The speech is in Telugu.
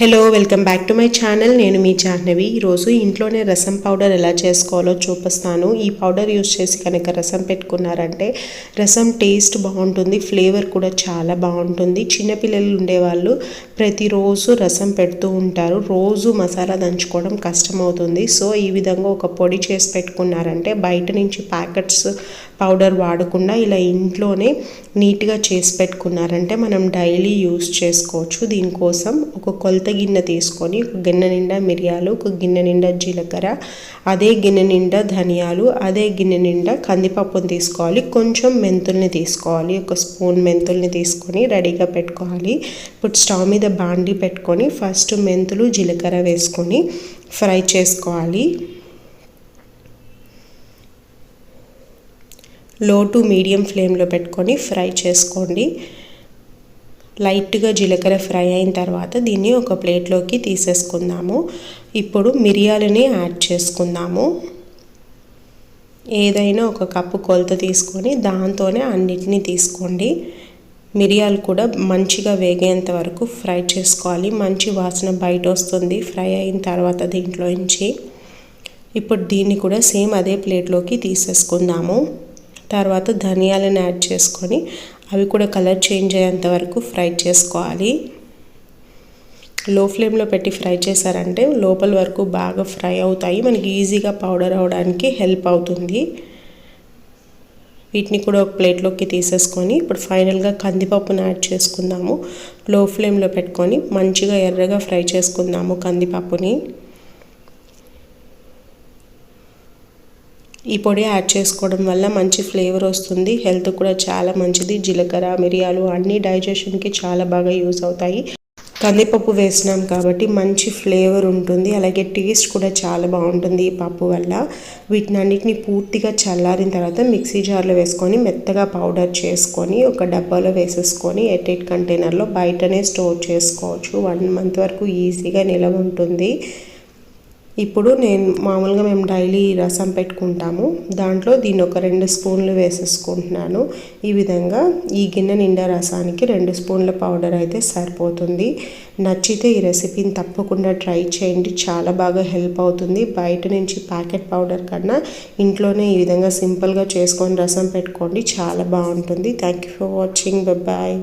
Hello welcome back to my channel నేను మీ జాహ్నవి. ఈరోజు ఇంట్లోనే రసం పౌడర్ ఎలా చేసుకోవాలో చూపిస్తాను. ఈ పౌడర్ యూస్ చేసి కనుక రసం పెట్టుకున్నారంటే రసం టేస్ట్ బాగుంటుంది ఫ్లేవర్ కూడా చాలా బాగుంటుంది. చిన్నపిల్లలు ఉండేవాళ్ళు ప్రతిరోజు రసం పెడుతూ ఉంటారు. రోజు మసాలా దంచుకోవడం కష్టమవుతుంది. సో ఈ విధంగా ఒక పొడి చేసి పెట్టుకున్నారంటే బయట నుంచి ప్యాకెట్స్ పౌడర్ వాడకుండా ఇలా ఇంట్లోనే నీట్గా చేసి పెట్టుకున్నారంటే మనం డైలీ యూస్ చేసుకోవచ్చు. దీనికోసం ఒక కొలత గిన్నె తీసుకొని ఒక గిన్నె నిండా మిరియాలు ఒక గిన్నె నిండా జీలకర్ర అదే గిన్నె నిండా ధనియాలు అదే గిన్నె నిండా కందిపప్పును తీసుకోవాలి. కొంచెం మెంతుల్ని తీసుకోవాలి. ఒక స్పూన్ మెంతుల్ని తీసుకొని రెడీగా పెట్టుకోవాలి. ఇప్పుడు స్టవ్ మీద బాండి పెట్టుకొని ఫస్ట్ మెంతులు జీలకర్ర వేసుకొని ఫ్రై చేసుకోవాలి. లో టు మీడియం ఫ్లేమ్లో పెట్టుకొని ఫ్రై చేసుకోండి. లైట్గా జీలకర్ర ఫ్రై అయిన తర్వాత దీన్ని ఒక ప్లేట్లోకి తీసేసుకుందాము. ఇప్పుడు మిరియాలని యాడ్ చేసుకుందాము. ఏదైనా ఒక కప్పు కొలత తీసుకొని దాంతోనే అన్నిటినీ తీసుకోండి. మిరియాలు కూడా మంచిగా వేగేంత వరకు ఫ్రై చేసుకోవాలి. మంచి వాసన బయట వస్తుంది ఫ్రై అయిన తర్వాత దీంట్లో నుంచి. ఇప్పుడు దీన్ని కూడా సేమ్ అదే ప్లేట్లోకి తీసేసుకుందాము. తర్వాత ధనియాలను యాడ్ చేసుకొని అవి కూడా కలర్ చేంజ్ అయ్యేంత వరకు ఫ్రై చేసుకోవాలి. లో ఫ్లేమ్లో పెట్టి ఫ్రై చేశారంటే లోపల వరకు బాగా ఫ్రై అవుతాయి. మనకి ఈజీగా పౌడర్ అవడానికి హెల్ప్ అవుతుంది. వీటిని కూడా ఒక ప్లేట్లోకి తీసేసుకొని ఇప్పుడు ఫైనల్గా కందిపప్పును యాడ్ చేసుకుందాము. లో ఫ్లేమ్లో పెట్టుకొని మంచిగా ఎర్రగా ఫ్రై చేసుకుందాము కందిపప్పుని. ఈ పొడి యాడ్ చేసుకోవడం వల్ల మంచి ఫ్లేవర్ వస్తుంది. హెల్త్ కూడా చాలా మంచిది. జీలకర్ర మిరియాలు అన్నీ డైజెషన్కి చాలా బాగా యూస్ అవుతాయి. కందిపప్పు వేసినాం కాబట్టి మంచి ఫ్లేవర్ ఉంటుంది. అలాగే టేస్ట్ కూడా చాలా బాగుంటుంది ఈ పప్పు వల్ల. వీటిని అన్నిటిని పూర్తిగా చల్లారిన తర్వాత మిక్సీ జార్లో వేసుకొని మెత్తగా పౌడర్ చేసుకొని ఒక డబ్బాలో వేసేసుకొని ఎయిట్ ఎయిట్ కంటైనర్లో బయటనే స్టోర్ చేసుకోవచ్చు. వన్ మంత్ వరకు ఈజీగా నిలవ ఉంటుంది. ఇప్పుడు నేను మామూలుగా మేము డైలీ రసం పెట్టుకుంటాము. దాంట్లో దీన్ని ఒక రెండు స్పూన్లు వేసేసుకుంటున్నాను. ఈ విధంగా ఈ గిన్నె నిండా రసానికి రెండు స్పూన్ల పౌడర్ అయితే సరిపోతుంది. నచ్చితే ఈ రెసిపీని తప్పకుండా ట్రై చేయండి. చాలా బాగా హెల్ప్ అవుతుంది. బయట నుంచి ప్యాకెట్ పౌడర్ కన్నా ఇంట్లోనే ఈ విధంగా సింపుల్గా చేసుకొని రసం పెట్టుకోండి. చాలా బాగుంటుంది. Thank you for watching. Bye.